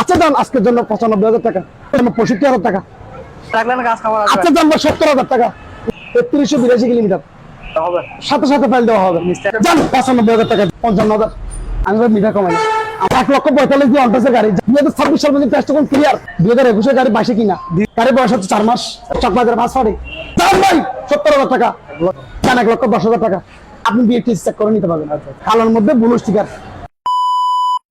আচ্ছা দাম আজকের জন্য পঁচানব্বই হাজার টাকা। পঁয়ষট্টি হাজার টাকা। রাখলেন আচ্ছা দাম সত্তর হাজার টাকা। তেত্রিশশো বিরাশি কিলোমিটার সাথে সাথে ফাইল দেওয়া হবে। জান পঁচানব্বই হাজার টাকা পঞ্চান্ন হাজার। আমি মিঠা কমাই। এক লক্ষ পঁয়তাল্লিশ দিয়ে অন্টাসের গাড়ি। দুই হাজার ছাব্বিশ সাল পর্যন্ত টেস্ট ক্লিয়ার দুই হাজার একুশের গাড়ি বাইশে কিনা। গাড়ি বয়স হচ্ছে চার মাস। মাস ফাড়ে দাম ভাই সত্তর হাজার টাকা। এক লক্ষ দশ হাজার টাকা। আপনি বিএটি চেক করে নিতে পারবেন। কালোর মধ্যে ব্লু স্টিকার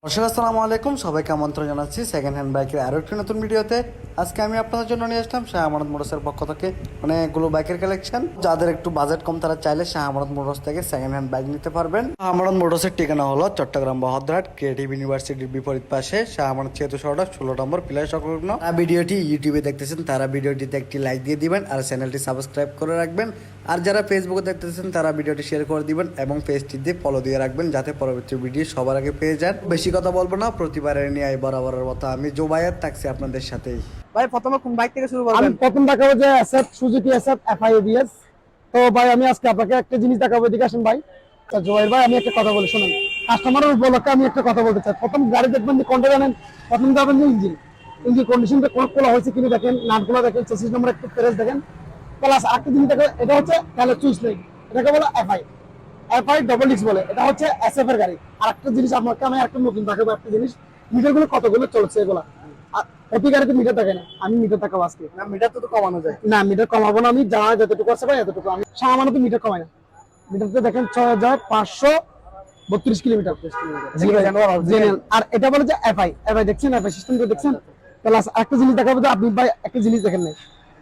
দর্শক আসসালামু আলাইকুম। সবাইকে আমন্ত্রণ জানাচ্ছি সেকেন্ড হ্যান্ড বাইকের আরও একটি নতুন ভিডিওতে। আজকে আমি আপনাদের জন্য নিয়ে আসলাম শাহ আমানত মোটরসের পক্ষ থেকে অনেকগুলো বাইকের কালেকশন যাদের একটু বাজেট কম, তারা চাইলে শাহ আমানত মোটরস থেকে সেকেন্ড হ্যান্ড বাইক নিতে পারবেন। শাহ আমানত মোটরসের ঠিকানা হলো চট্টগ্রাম বহদ্রহাট ক্রিয়েটিভ ইউনিভার্সিটির বিপরীত পাশে। শাহ আমানত সেতু সড়ক, ষোলো নম্বর প্লাই সংলগ্ন। ভিডিওটি ইউটিউবে দেখতেছেন, তারা ভিডিওটিতে একটি লাইক দিয়ে দিবেন আর চ্যানেলটি সাবস্ক্রাইব করে রাখবেন। আর যারা ফেসবুকে দেখতেছেন তারা ভিডিওটি শেয়ার করে দিবেন এবং পেজটি দিয়ে ফলো দিয়ে রাখবেন যাতে পরবর্তী ভিডিও সবার আগে পেয়ে যান। বেশি কথা বলব না প্রতিবারের নিয়ে বরাবরের মতো। আমি জোবায়ের থাকছি আপনাদের সাথেই। ভাই প্রথমে কোন বাইক থেকে শুরু আমি প্রথম দেখাবো যে SF Suzuki SF FI ABS তো ভাই আমি আজকে আপনাকে একটা জিনিস দেখাবো এদিকে আসেন ভাই। তা জয়ের ভাই আমি একটা কথা বলি শুনুন। কাস্টমারের উপলক্ষে আমি একটা কথা বলতে চাই। প্রথম গাড়ি দেখবেন যে কোনটা জানেন প্রথম যাবেন যে ইঞ্জিন ইঞ্জিন কন্ডিশনটা কোন খোলা হয়েছে কিনা দেখেন নাটগুলো দেখেন চেসিস নম্বর একটু প্রেস দেখেন। প্লাস আরেকটা জিনিস দেখেন এটা হচ্ছে তাহলে চুইস নেই এটাকে বলে এফআই এফআই ডবল ডিক্স বলে এটা হচ্ছে এসএফ এর গাড়ি। আর একটা জিনিস আপনাকে আমি একটা নতুন দেখাবো একটা জিনিস। মিটারগুলো কতগুলো চলছে এগুলা? প্রতি গাড়িতে মিটার থাকে না আমি মিটার আজকে। না মিটার তো তো কমানো যায়। না মিটার কমাবো না আমি যা যতটুকু আছে ভাই এতটুকু। আমি সামান্য তো মিটার কমাই না। মিটারতে দেখেন ছয় হাজার পাঁচশো বত্রিশ কিলোমিটার। আর এটা বলে যে এফআই এফআই দেখছেন এফআই সিস্টেমটা দেখছেন। প্লাস একটা জিনিস দেখাবো যে আপনি ভাই একটা জিনিস দেখেন নাই।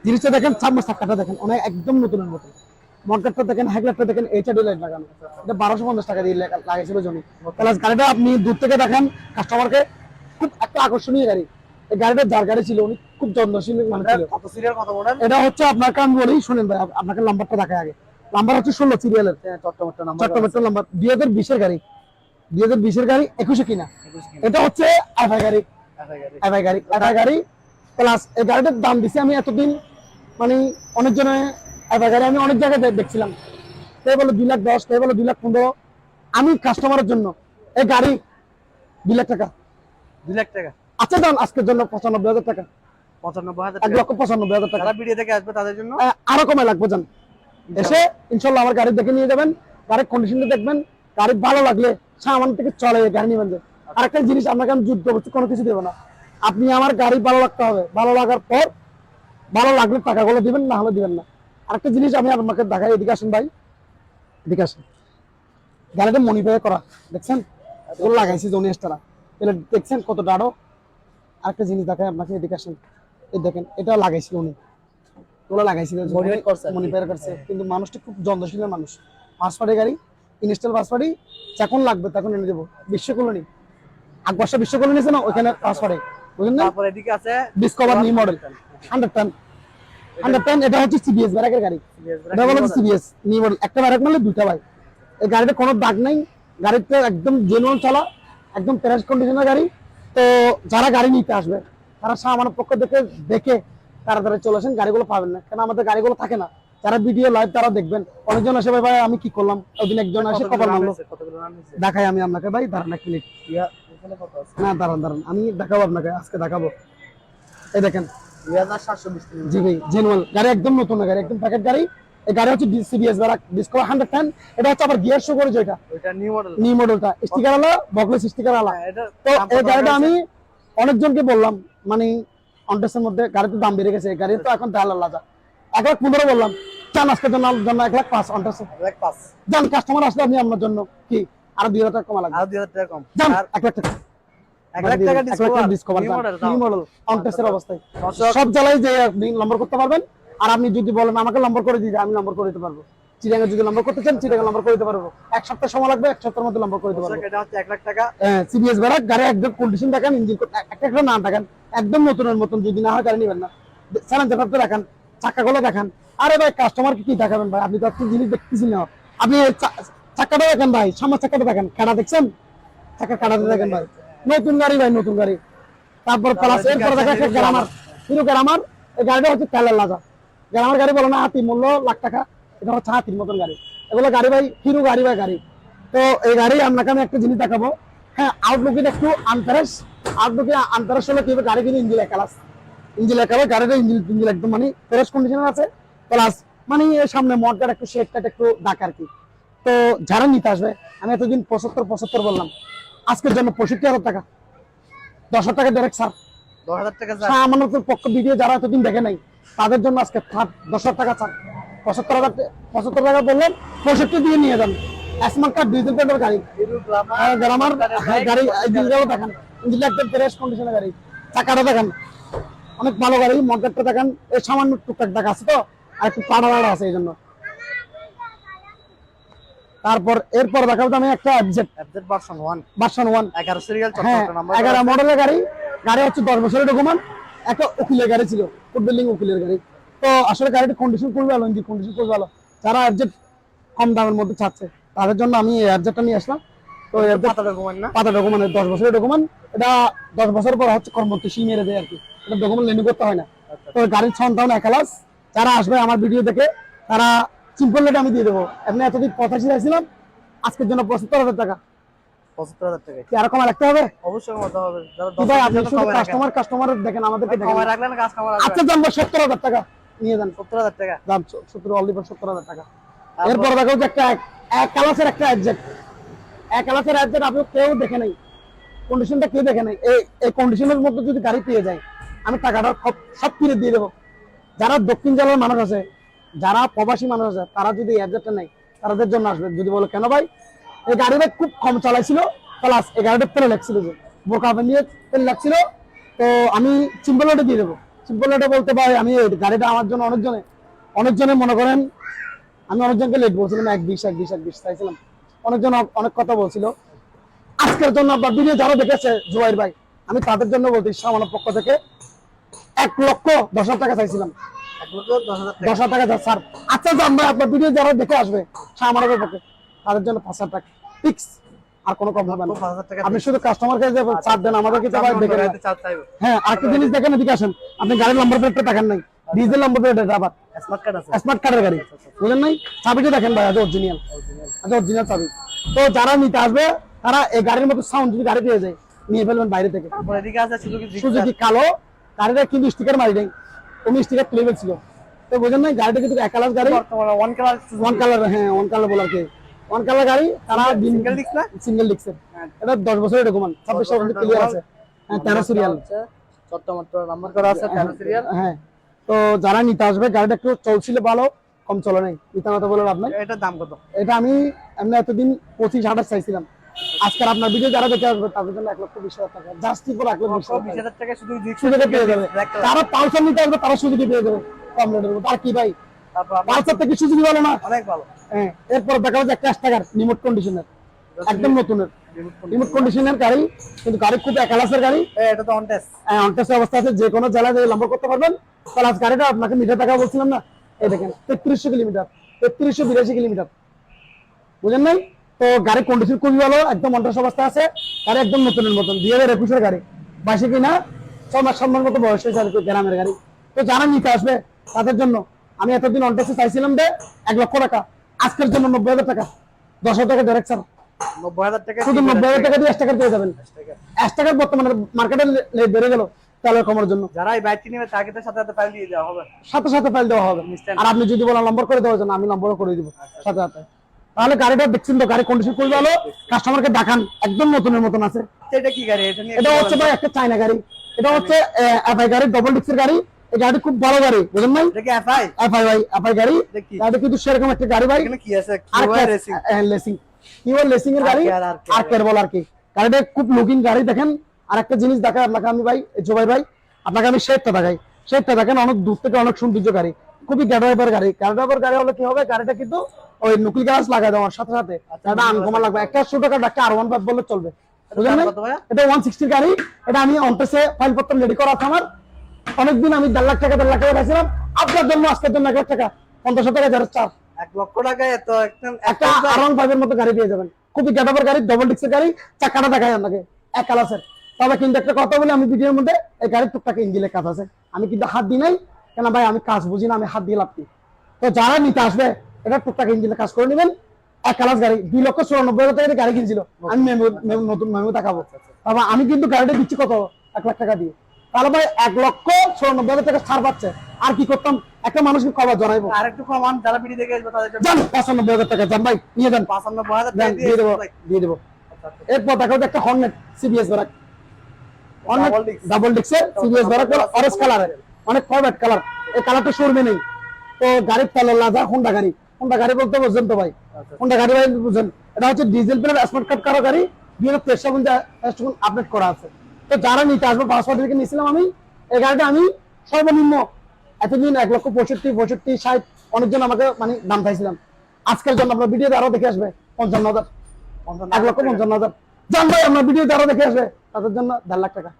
জিনিসটা দেখেন চার চাকাটা দেখেন অনেক একদম নতুনের মতো। মটকারটা দেখেন হেডলাইটটা দেখেন এইচআরডি লাইট লাগানো এটা বারোশো পঞ্চাশ টাকা দিয়ে লাগাইছিল জমি প্লাস গাড়িটা আপনি দূর থেকে দেখেন কাস্টমারকে খুব একটা আকর্ষণীয় গাড়ি। এই গাড়িটা যার গাড়ি ছিল উনি খুব যত্নশীল ছিল। মডেল এটা হচ্ছে আপনাকে আমি বলি শুনেন ভাই আপনাকে নাম্বারটা দেখায় আগে। নাম্বার হচ্ছে ষোলো সিরিয়ালের চট্টগ্রাম নাম্বার দুই হাজার বিশের গাড়ি। দুই হাজার বিশের গাড়ি একুশে কিনা। এটা হচ্ছে এফআই গাড়ি। এফআই গাড়ি। এফআই গাড়ি প্লাস এই গাড়িটার দাম দিছি আমি এতদিন মানে অনেক জনে এফআই আমি অনেক জায়গায় দেখছিলাম। কে বলে দুই লাখ দশ কে বলে দুই লাখ পনেরো। আমি কাস্টমারের জন্য এই গাড়ি দুই লাখ টাকা। দুই লাখ টাকা? আচ্ছা দাম আজকের জন্য পঁচানব্বই হাজার টাকা। পঁচানব্বই হাজার এক লক্ষ পঁচানব্বই হাজার টাকা। ভিডিও থেকে আসবে তাদের জন্য? আরও কমে লাগবে এসে ইনশাল্লাহ আমার গাড়ি দেখে নিয়ে যাবেন। গাড়ির কন্ডিশনটা দেখবেন। গাড়ি ভালো লাগলে সামান থেকে চলে গাড়ি নেবেন আরেকটা জিনিস আপনাকে আমি যুদ্ধ করছি কোনো কিছু দেবো না। আপনি আমার গাড়ি ভালো লাগতে হবে। ভালো লাগার পর ভালো লাগলে টাকাগুলো দিবেন না হলে দিবেন না। আরেকটা জিনিস আমি আপনাকে দেখাই এদিকে আসেন ভাই। এদিকে আসেন। গাড়িটা মনিফাই করা দেখছেন? ওগুলো লাগাইছি জনি এক্সট্রা তাহলে দেখছেন কত ডাড়ো আরেকটা জিনিস দেখাই আপনাকে এদিকে আসেন। এই দেখেন এটা লাগাইছিল উনি। ওগুলো লাগাইছিল মনিফাই করছে কিন্তু মানুষটা খুব যন্ত্রশীল মানুষ। পার্টি গাড়ি ইনস্টল পার্টি যখন লাগবে তখন এনে দেবো। বিশ্বকলনি আকবর্ষা বিশ্বকলনি আছে না ওইখানে পার্টি বুঝলেন না? তারপর এদিকে আছে Discover new model hundred ten hundred এটা হচ্ছে সিবিএস ব্যারাকের গাড়ি। এটা বলে সিবিএস নিউ মডেল একটা ব্যারাক মারলে দুইটা ভাই। এই গাড়িতে কোনো দাগ নাই। গাড়িতে একদম জেনুয়াল চলা একদম প্যারেজ কন্ডিশনের গাড়ি। তো যারা গাড়ি নিতে আসবে তারা আমার পক্ষ দেখে দেখে তাড়াতাড়ি চলে আসেন গাড়িগুলো পাবেন না। আমাদের গাড়িগুলো থাকে না? যারা ভিডিও লাইভ তারা দেখবেন। অনেকজন আসে ভাই ভাই আমি কি করলাম? ওদিন একজন আসে কপাল মারলো। দেখাই আমি আপনাকে ভাই দাঁড়ান এক মিনিট না দাঁড়ান দাঁড়ান। আমি দেখাবো আপনাকে আজকে দেখাবো। এই দেখেন দুই হাজার সাতশো বিশ কিলো জি ভাই জেনুয়াল গাড়ি একদম নতুন গাড়ি একদম প্যাকেট গাড়ি। এই গাড়ি হচ্ছে CBS Barack Discover hundred ten এটা হচ্ছে আবার গিয়ার শো করেছে এটা নিউ মডেল নিউ মডেলটা স্টিকার আলা বকলেস স্টিকার আলা। তো এই গাড়িটা আমি অনেকজনকে বললাম মানে অন্টেসের মধ্যে গাড়িতে দাম বেড়ে গেছে গাড়ির তো এখন দেড় লাখ এক লাখ পনেরো বললাম চান আজকের জন্য জন্য এক লাখ পাঁচ অন্টেসে এক পাঁচ। যান কাস্টমার আসলে আপনি আপনার জন্য কি? আরও দুই হাজার টাকা কমা লাগবে। আর দুই হাজার টাকা কম। যান এক লাখ টাকা। সব জেলায় যে আপনি নম্বর করতে পারবেন আর আপনি যদি বলেন আমাকে নম্বর করে দিতে আমি নম্বর করে দিতে পারব। চিটাঙ্গা যদি নম্বর করতে চান চিটাঙ্গা নম্বর করে দিতে পারব। এক সপ্তাহ সময় লাগবে এক সপ্তাহের মধ্যে নম্বর করে দিতে পারব। দর্শক, এটা হচ্ছে এক লাখ টাকা। সিবিএস বেড়া গাড়ি একদম কন্ডিশন দেখেন ইঞ্জিন একটা একটা নাম দেখেন একদম নতুনের মতন যদি না হয় গাড়ি নেবেন না। দেখেন চাকাগুলো দেখেন। আরে ভাই কাস্টমার কি দেখাবেন ভাই? আপনি তো একটা জিনিস দেখতেছেন না। আপনি চাকাটা দেখেন ভাই সামনের চাকাটা দেখেন। কাটা দেখছেন? চাকা কাটাতে দেখেন ভাই। নতুন গাড়ি ভাই নতুন গাড়ি। তারপর প্লাস এরপরে দেখা যাচ্ছে গ্রামার। হিরো গ্রামার এই গাড়িটা হচ্ছে তেলের লাজা। গ্রামার গাড়ি বলো না হাতি মূল্য লাখ টাকা। এটা হচ্ছে হাতির মতন গাড়ি। এগুলো গাড়ি ভাই হিরো গাড়ি ভাই গাড়ি। তো এই গাড়ি আপনাকে আমি একটা জিনিস দেখাবো। হ্যাঁ আউটলুকিং একটু আনফ্রেশ আর ঢুকে আন্তরাষ্ট্রীয় কীভাবে গাড়ি কিনে ইঞ্জিন একালাস। ইঞ্জিন একালাস গাড়িটা ইঞ্জিন ইঞ্জিন একদম মানে ফ্রেশ কন্ডিশনে আছে। প্লাস মানে সামনে মডগার্ড একটু শেড কাট একটু ডাক আর কি। তো যারা নিতে আসবে আমি এতদিন পঁচাত্তর পঁচাত্তর বললাম। আজকের জন্য পঁয়ষট্টি হাজার টাকা। দশ হাজার টাকা ডাইরেক্ট স্যার দশ হাজার টাকা যা আমার পক্ষ ভিডিও যারা এতদিন দেখে নাই তাদের জন্য আজকে থার্ড দশ হাজার টাকা চান পঁচাত্তর হাজার পঁচাত্তর টাকা বললেন পঁয়ষট্টি দিয়ে নিয়ে যান। স্মার্ট কার্ড গাড়ি। গ্রামার হ্যাঁ, গাড়ি ইঞ্জিনটাও দেখেন। ইঞ্জিনটা একদম ফ্রেশ কন্ডিশনের গাড়ি। চাকাটা দেখেন। অনেক ভালো গাড়ি মডেলটা দেখেন। এই সামান্য টুকটাক দেখা আছে তো? আর একটু পাড়া আছে এই জন্য তারপর এরপর দেখাবো আমি একটা ভার্সন ভার্সন এগারো সিরিয়াল হ্যাঁ নাম্বার মডেলের গাড়ি। গাড়ি হচ্ছে দশ বছরের ডকুমেন্ট। একটা উকিলের গাড়ি ছিল ফুড বিল্ডিং উকিলের গাড়ি। তো আসলে গাড়িটা কন্ডিশন খুবই ভালো ইঞ্জিন কন্ডিশন খুবই ভালো। যারা অ্যাবজেক্ট কম দামের মধ্যে চাচ্ছে তাদের জন্য আমি এই অ্যাবজেক্টটা নিয়ে আসলাম। তো পাতা ডকুমেন্ট না? পাতা ডকুমেন্ট দশ বছরের ডকুমেন্ট এটা দশ বছর পর হচ্ছে কর্মরত মেরে দেয় আর কি। এটা ডকুমেন্ট লেনি করতে হয় না। তো গাড়ির সন্তান একালাস। যারা আসবে আমার ভিডিও দেখে তারা সিম্পল রেটে আমি দিয়ে দেবো। আপনি এতদিন পঁচাশি চাইছিলাম আজকের জন্য পঁচাত্তর হাজার টাকা। পঁচাত্তর হাজার টাকা। কি আর কমা রাখতে হবে? অবশ্যই কমাতে হবে। ভাই আপনি শুধু কাস্টমার কাস্টমার দেখেন আমাদেরকে দেখেন। কমায় রাখলেন কাজ আচ্ছা জানব সত্তর টাকা নিয়ে যান। সত্তর হাজার টাকা। দাম সত্তর অলরেডি সত্তর হাজার টাকা। এরপর দেখো যে একটা এক- এক একটা অ্যাডজেক্ট এক কালাসের অ্যাডজেক্ট আপনি কেউ দেখে নাই। কন্ডিশনটা কেউ দেখে নাই। এই এই কন্ডিশনের মধ্যে যদি গাড়ি পেয়ে যায় আমি টাকাটা সব ফিরে দিয়ে দেবো। যারা দক্ষিণ জেলার মানুষ আছে যারা প্রবাসী মানুষ আছে, তারা যদি এই অ্যাডজেক্টটা নেয়, তাদের জন্য আসবে। যদি বলো, কেন ভাই? এই গাড়িটা খুব কম চালাইছিল প্লাস এই গাড়িটা তেল লাগছিল যে বোরকা নিয়ে তেল লাগছিল। তো আমি সিম্পল ওটা দিয়ে দেবো। সিম্পল ওটা বলতে পারি আমি এই গাড়িটা আমার জন্য অনেকজনে অনেকজনে মনে করেন, আমি অনেকজনকে লেট বলছিলাম, এক বিশ এক বিশ এক বিশ চাইছিলাম। অনেকজন অনেক কথা বলছিল। আজকের জন্য আপনার ভিডিও যারা দেখেছে, জুবাইর ভাই, আমি তাদের জন্য বলতে আমার পক্ষ থেকে এক লক্ষ দশ হাজার টাকা চাইছিলাম। দশ হাজার টাকা স্যার। আচ্ছা জান ভাই আপনার ভিডিও যারা দেখে আসবে পক্ষে তাদের জন্য পাঁচ হাজার টাকা। ফিক্স আর কোনো কম হবে না। আপনি শুধু কাস্টমার কাছে দেন আমাদেরকে চাপ দেখে চাইবে। হ্যাঁ আরেকটা জিনিস দেখেন এদিকে আসেন। আপনি গাড়ির নম্বর প্লেটটা দেখেন নাই। ডিজেল নম্বর প্লেট এটা আবার। স্মার্ট কার্ডের গাড়ি। বুঝলেন নাই? চাবিটা দেখেন ভাই আজ অরিজিনাল আজ অরিজিনাল চাবি। তো যারা নিতে আসবে তারা এই গাড়ির মতো সাউন্ড যদি গাড়ি পেয়ে যায় নিয়ে ফেলবেন বাইরে থেকে। সুজুকি কালো? গাড়িটা কিন্তু স্টিকার মারি নাই। তুলে ফেলছিল তো বুঝলেন নাই গাড়িটা কিন্তু এক কালার গাড়ি। ওয়ান কালার ওয়ান কালার হ্যাঁ ওয়ান কালার বলার কি। ওয়ান কালার গাড়ি তারা সিঙ্গেল ডিস্ক না? সিঙ্গেল ডিক্সের হ্যাঁ। এটা দশ বছরের ডকুমেন্ট ছাব্বিশ ক্লিয়ার আছে। হ্যাঁ তেরো সিরিয়াল নাম্বার করা আছে তেরো সিরিয়াল হ্যাঁ। তো যারা নিতে আসবে গাড়িটা একটু চলছিল ভালো কম চলে নাই। নিতে কথা বলে লাভ নাই। এটার দাম কত? এটা আমি এমনি এতদিন পঁচিশ হাজার চাইছিলাম। আজকের আপনার ভিডিও যারা দেখে আসবে তাদের জন্য এক লক্ষ বিশ হাজার টাকা। জাস্ট ফর এক লক্ষ বিশ হাজার টাকা। শুধু সুযোগে পেয়ে যাবে। যারা পালসার নিতে আসবে তারা সুযোগে পেয়ে যাবে। কম রেটের মধ্যে। আর কি ভাই? পালসার থেকে সুযোগ ভালো না? অনেক ভালো। হ্যাঁ এরপর দেখা যাচ্ছে একটা টাকার রিমোট কন্ডিশনের একদম নতুনের। রিমোট কন্ডিশনের গাড়ি কিন্তু গাড়ি খুব একালাসের গাড়ি। এটা তো অন টেস্ট অনটেস্ট অবস্থা আছে। যে কোনো জেলায় নম্বর করতে পারবেন। প্লাস গাড়িটা আপনাকে মিটার টাকা বলছিলাম না? এই দেখেন তেত্রিশশো কিলোমিটার। তেত্রিশশো বিরাশি কিলোমিটার। বুঝেন নাই? তো গাড়ির কন্ডিশন খুবই ভালো একদম অনটেস্ট অবস্থা আছে গাড়ি একদম নতুনের মতন দুই হাজার একুশের গাড়ি। বাইশে কিনা ছ মাস সাত মাস মতো বয়স হয়েছে আর গ্রামের গাড়ি। তো যারা নিতে আসবে তাদের জন্য আমি এতদিন অনটেস্টে চাইছিলাম যে এক লক্ষ টাকা আজকের জন্য নব্বই হাজার টাকা। দশ হাজার টাকা ডাইরেক্ট ছাড় নব্বই হাজার টাকা শুধু নব্বই হাজার টাকা দিয়ে এক টাকা পেয়ে যাবেন। এক টাকার। বর্তমানে মার্কেটে বেড়ে গেল তেলের কমার জন্য। যারা এই বাইকটি নেবে তাকে তো সাথে সাথে ফাইল দিয়ে দেওয়া হবে। সাথে সাথে ফাইল দেওয়া হবে। Instant. আর আপনি যদি বলেন নম্বর করে দেওয়ার জন্য আমি নম্বরও করে দিব সাথে সাথে। তাহলে গাড়িটা দেখছেন তো গাড়ি কন্ডিশন খুবই ভালো। কাস্টমারকে দেখান একদম নতুনের মতন আছে। এটা কি গাড়ি? এটা হচ্ছে ভাই একটা চায়না গাড়ি। এটা হচ্ছে এফআই গাড়ি ডবল ডিক্সের গাড়ি। এই গাড়ি খুব ভালো গাড়ি বুঝলেন ভাই? এফআই এফআই ভাই এফআই গাড়ি। গাড়ি কিন্তু সেরকম একটা গাড়ি ভাই। কি আছে? লেসিং কি বল লেসিং এর গাড়ি আর বল আর কি গাড়িটা খুব লুকিং গাড়ি দেখেন। আর একটা জিনিস দেখায় আপনাকে আমি ভাই জোবাই ভাই আপনাকে আমি শেডটা দেখাই। শেডটা দেখেন অনেক দূর থেকে অনেক সৌন্দর্য গাড়ি। খুবই গ্যাডাইভার গাড়ি। গ্যাডাইভার গাড়ি হলে কি হবে? গাড়িটা কিন্তু ওই নুকিল গাছ লাগাই দেওয়ার সাথে সাথে গাড়িটা আনকমা লাগবে। একটা ছোট টাকা ডাক্তার আর ওয়ান ফাইভ বললে চলবে। বুঝলেন? এটা ওয়ান সিক্সটির গাড়ি। এটা আমি অন্টেসে ফাইল পত্র রেডি করা আছে আমার। অনেকদিন আমি দেড় লাখ টাকা দেড় লাখ টাকা পাইছিলাম। আপনার জন্য আজকের জন্য এক লাখ টাকা। পঞ্চাশ টাকা যারা চার। এক লক্ষ টাকা এত একদম একটা আরাম ফাইভের মতো গাড়ি পেয়ে যাবেন। খুবই গেটাবার গাড়ি ডবল ডিক্সের গাড়ি। চাকাটা দেখায় আপনাকে। এক কালাসের তবে কিন্তু একটা কথা বলি আমি ভিডিওর মধ্যে এই গাড়ির টুকটাক ইঞ্জিনের কাজ আছে। আমি কিন্তু হাত দিই নাই। কেন ভাই আমি কাজ বুঝি না আমি হাত দিয়ে লাভ তো যারা নিতে আসবে এটা টুকটাক ইঞ্জিনের কাজ করে নেবেন। এক কালাস গাড়ি দুই লক্ষ চুরানব্বই হাজার টাকা গাড়ি কিনছিল। আমি নতুন মেমো দেখাবো। বাবা আমি কিন্তু গাড়িটা দিচ্ছি কত? এক লাখ টাকা দিয়ে। তাহলে ভাই এক লক্ষ চুরানব্বই হাজার টাকা ছাড় পাচ্ছে। আর কি করতাম? একটা মানুষকে কবার জড়াইবো। আর একটু কমান যারা ভিডিও দেখে আসবে তাদের জন্য। পঁচানব্বই হাজার টাকা যান ভাই নিয়ে যান। পাঁচানব্বই হাজার টাকা দিয়ে দেবো দিয়ে দেবো। আচ্ছা, আচ্ছা। এরপর দেখা যাচ্ছে একটা Hornet CBS brake Hornet Double double ডিক্সের CBS brake orange কালারের অনেক কয়ব্যাট কালার এই কালারটা শোরুমে নেই। তো গাড়ির তেলের লাজা হোন্ডা গাড়ি। হোন্ডা গাড়ি বলতে বুঝছেন তো ভাই? আচ্ছা। হোন্ডা গাড়ি ভাই বুঝেন এটা হচ্ছে ডিজেল প্লেট স্মার্ট কার্ড কারও গাড়ি দুই হাজার তেইশ সাল আপডেট করা আছে। তো যারা নিতে আসবে পাসপোর্ট থেকে নিয়েছিলাম আমি এই গাড়িটা আমি সর্বনিম্ন এতদিন এক লক্ষ পঁয়ষট্টি পঁয়ষট্টি ষাট অনেকজন আমাকে মানে দাম চাইছিলাম। আজকের জন্য আপনার ভিডিওতে আরও দেখে আসবে পঞ্চান্ন হাজার। এক লক্ষ পঞ্চান্ন হাজার। জান ভাই আপনার ভিডিওতে আরও দেখে আসবে। তাদের জন্য দেড় লাখ টাকা।